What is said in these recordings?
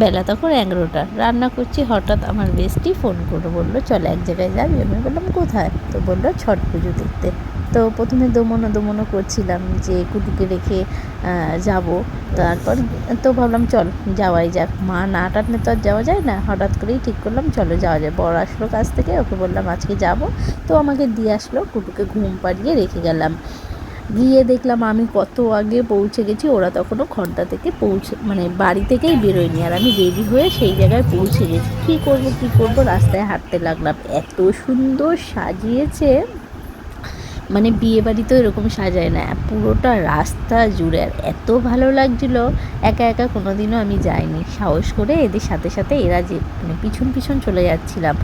বেলা তখন এগারোটা। রান্না করছি, হঠাৎ আমার বেস্টি ফোন করে বলল, চল এক জায়গায় যাবি? আমি বললাম, কোথায়? তো বলল, ছট পুজো দেখতে। তো প্রথমে দমনো দমনো করছিলাম যে, কুটুকে রেখে যাব। তারপর তো ভাবলাম, চল, যাওয়াই যাক। মা না টাটলে তো আর যাওয়া যায় না। হঠাৎ করেই ঠিক করলাম, চলো, যাওয়া যায় বড় আসলো কাছ থেকে, ওকে বললাম, আজকে যাব। তো আমাকে দিয়ে আসলো, কুটুকে ঘুম পাড়িয়ে রেখে গেলাম। গিয়ে দেখলাম আমি কত আগে পৌঁছে গেছি, ওরা তখনও ঘণ্টা থেকে পৌঁছে মানে বাড়ি থেকেই বেরোয়নি। আর আমি রেডি হয়ে সেই জায়গায় পৌঁছে গেছি। কী করব কী করব, রাস্তায় হাঁটতে লাগলাম। এত সুন্দর সাজিয়েছে। মানে বিয়ে বাড়িতেও এরকম সাজায় না। পুরোটা রাস্তা জুড়ে আর এত ভালো লাগছিল, একা একা কোনো দিনও আমি যাইনি। সাহস করে এদের সাথে সাথে এরা যে মানে পিছন পিছন চলে যাচ্ছিলাম।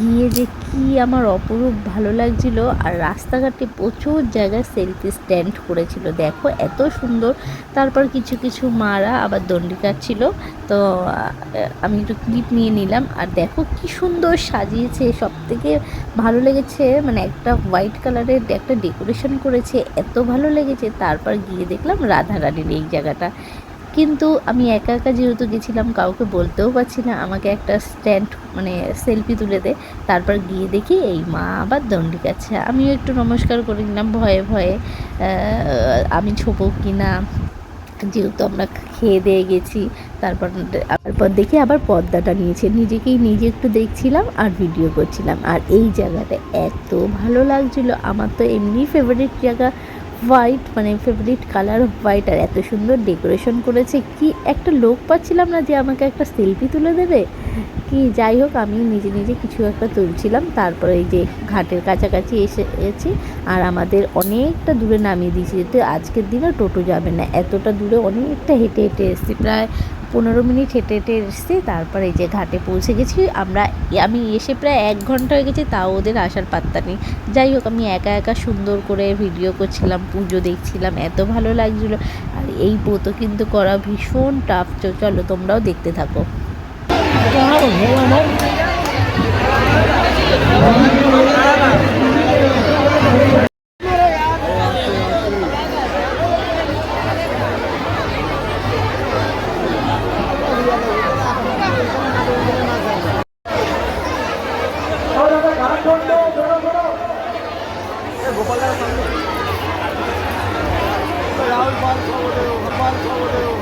গিয়ে যে কি আমার অপরূপ ভালো লাগছিল আর রাস্তাঘাটে প্রচুর জায়গায় সেলফি স্ট্যান্ড করেছিল। দেখো এত সুন্দর। তারপর কিছু কিছু মারা আবার দণ্ডি কাটছিল। তো আমি একটু ক্লিপ নিয়ে নিলাম। আর দেখো কি সুন্দর সাজিয়েছে। সব থেকে ভালো লেগেছে মানে একটা হোয়াইট কালারের একটা ডেকোরেশন করেছে, এত ভালো লেগেছে, তারপর গিয়ে দেখলাম রাধারানীর এই জায়গাটা। কিন্তু আমি একা একা যেহেতু গেছিলাম, কাউকে বলতেও পারছি না, আমাকে একটা স্ট্যান্ড মানে সেলফি তুলে দে, তারপর গিয়ে দেখি এই মা আবার দণ্ডি কাছে আমিও একটু নমস্কার করে নিলাম ভয়ে ভয়ে আমি ছোপো কিনা যেহেতু আমরা খেয়ে দিয়ে গেছি, তারপর তারপর দেখি আবার পর্দাটা নিয়েছে। নিজেকেই নিজে একটু দেখছিলাম আর ভিডিও করছিলাম। আর এই জায়গাটা এত ভালো লাগছিল। আমার তো এমনি ফেভারিট জায়গা হোয়াইট মানে ফেভারিট কালার হোয়াইট আর এত সুন্দর ডেকোরেশন করেছে। কি একটা লোক পাচ্ছিলাম না যে আমাকে একটা সেলফি তুলে দেবে? কি, যাই হোক, আমি নিজে নিজে কিছু একটা তুলছিলাম। তারপরে এই যে ঘাটের কাছাকাছি এসে এসেছি আর আমাদের অনেকটা দূরে নামিয়ে দিয়েছি যেহেতু আজকের দিনে টোটো যাবে না। এতটা দূরে অনেকটা হেঁটে হেঁটে এসেছি, প্রায় পনেরো মিনিট হেঁটে হেঁটে এসেছি। তারপরে এই যে ঘাটে পৌঁছে গেছি। আমরা, আমি এসে প্রায় এক ঘণ্টা হয়ে গেছে, তাও ওদের আসার পাত্তা নেই। যাই হোক, আমি একা একা সুন্দর করে ভিডিও করছিলাম, পুজো দেখছিলাম, এত ভালো লাগছিল। আর এই ব্রত কিন্তু করা ভীষণ টাফ চলো তোমরাও দেখতে থাকো। গোপাল রাহুল পাল খাব দেবো গোপাল খাব দেবো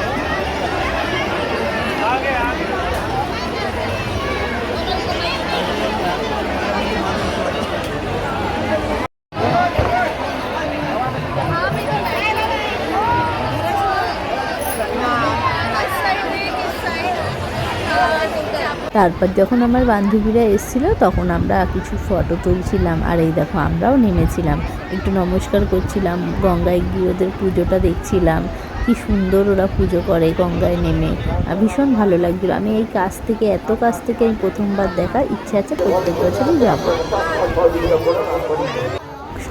তারপর যখন আমার বান্ধবীরা এসেছিল, তখন আমরা কিছু ফটো তুলছিলাম। আর এই দেখো, আমরাও নেমেছিলাম। একটু নমস্কার করছিলাম, গঙ্গায় গিয়ে ওদের পুজোটা দেখছিলাম। কি সুন্দর ওরা পুজো করে গঙ্গায় নেমে। ভীষণ ভালো লাগছিল। আমি এই কাছ থেকে, এত কাছ থেকে আমি প্রথমবার দেখা, ইচ্ছে আছে প্রত্যেক বছরই যাব।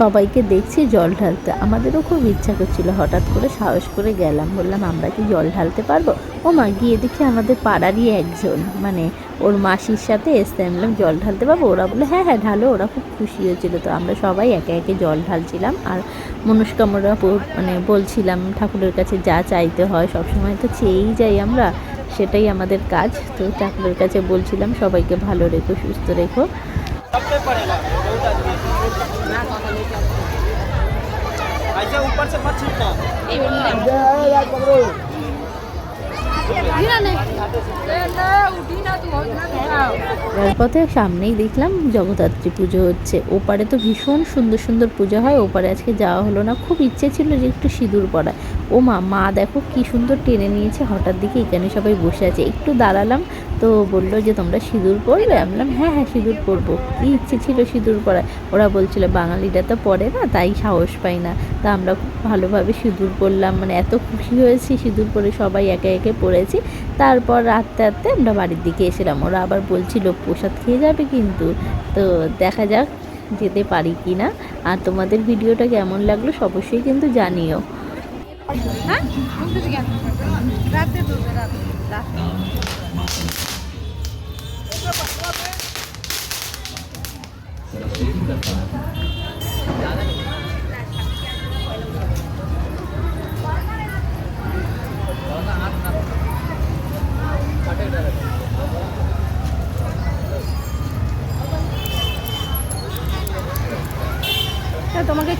সবাইকে দেখছি জল ঢালতে। আমাদেরও খুব ইচ্ছা করছিল, হঠাৎ করে সাহস করে গেলাম। বললাম, আমরা কি জল ঢালতে পারব? ও মা, গিয়ে দেখি আমাদের পাড়ারই একজন। মানে ওর মাসির সাথে এসতে আমি বললাম, জল ঢালতে পারব? ওরা বলে হ্যাঁ হ্যাঁ ঢালো। ওরা খুব খুশি হয়েছিল। তো আমরা সবাই একে একে জল ঢালছিলাম। আর মনস্কামনা মানে বলছিলাম, ঠাকুরের কাছে যা চাইতে হয় সবসময় তো চেয়েই যাই আমরা। সেটাই আমাদের কাজ। তো ঠাকুরের কাছে বলছিলাম, সবাইকে ভালো রেখো, সুস্থ রেখো। सब पड़ेगा। बहुत आदमी ऐसे ऊपर से मत छिड़का नहीं রেলপথের সামনেই দেখলাম জগদ্ধাত্রী পুজো হচ্ছে। ওপারে তো ভীষণ সুন্দর সুন্দর পুজো হয়, ওপারে আজকে যাওয়া হলো না। খুব ইচ্ছে ছিল যে একটু সিঁদুর পড়ায়। ও মা মা দেখো কি সুন্দর টেনে নিয়েছে, হঠাৎ দিকে এখানে সবাই বসে আছে। একটু দাঁড়ালাম তো বলল যে, তোমরা সিঁদুর পড়বে? আমি বললাম হ্যাঁ হ্যাঁ সিঁদুর পরবো কি ইচ্ছে ছিল সিঁদুর পড়ায়? ওরা বলছিল, বাঙালিরা তো পরে না, তাই সাহস পাই না। তা আমরা খুব ভালোভাবে সিঁদুর পরলাম মানে এত খুশি হয়েছি সিঁদুর পরে সবাই একে একে পড়েছি। তারপর রাত্রে রাত্রে আমরা বাড়ির দিকে এসেলাম। ওরা আবার বলছিল, প্রসাদ খেয়ে যাবে কিন্তু। তো দেখা যাক যেতে পারি কি না আর তোমাদের ভিডিওটা কেমন লাগল অবশ্যই কিন্তু জানিও। তোমাকে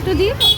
একটু দিই